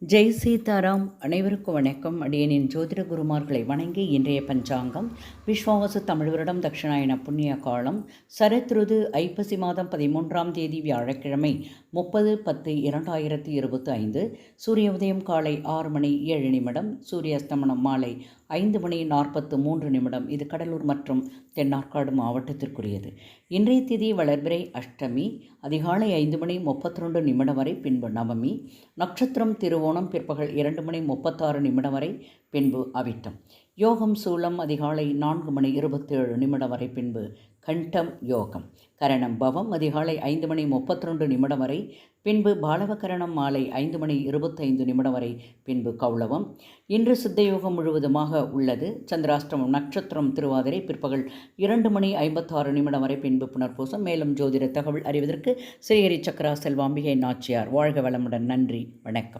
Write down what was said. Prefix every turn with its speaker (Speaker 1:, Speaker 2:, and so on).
Speaker 1: ஜெய் சீதாராம் அனைவருக்கும் வணக்கம். அடியனின் ஜோதிட குருமார்களை வணங்கி இன்றைய பஞ்சாங்கம். விஸ்வாவசு தமிழ் வருடம் தட்சிணாயன புண்ணிய காலம். சரத்ருது ஐப்பசி மாதம் பதிமூன்றாம் தேதி வியாழக்கிழமை முப்பது பத்து இரண்டாயிரத்தி இருபத்தி ஐந்து சூரிய உதயம் காலை ஆறு மணி ஏழு நிமிடம். சூரிய அஸ்தமனம் மாலை ஐந்து மணி நாற்பத்து மூன்று நிமிடம். இது கடலூர் மற்றும் தென்னார்காடு மாவட்டத்திற்குரியது. இன்றைய திதி வளர்பிறை அஷ்டமி. அதிகாலை ஐந்து மணி முப்பத்தி ரெண்டு நிமிடம் வரை பின்பு நவமி. நட்சத்திரம் திருவோணம் பிற்பகல் இரண்டு மணி முப்பத்தாறு நிமிடம் வரை பின்பு அவிட்டம். யோகம் சூலம் அதிகாலை நான்கு மணி இருபத்தேழு நிமிடம் வரை பின்பு கண்டம் யோகம். கரணம் பவம் அதிகாலை ஐந்து மணி முப்பத்திரெண்டு நிமிடம் வரை பின்பு பாலவகரணம் மாலை ஐந்து மணி இருபத்தைந்து நிமிடம் வரை பின்பு கௌளவம். இன்று சித்தயோகம் முழுவதுமாக உள்ளது. சந்திராஷ்டிரமம் நட்சத்திரம் திருவாதிரை பிற்பகல் இரண்டு மணி ஐம்பத்தாறு நிமிடம் வரை பின்பு புனர்பூசம். மேலும் ஜோதிட தகவல் அறிவதற்கு ஸ்ரீஹரி சக்கரா செல்வாம்பிகை நாச்சியார். வாழ்க வளமுடன். நன்றி. வணக்கம்.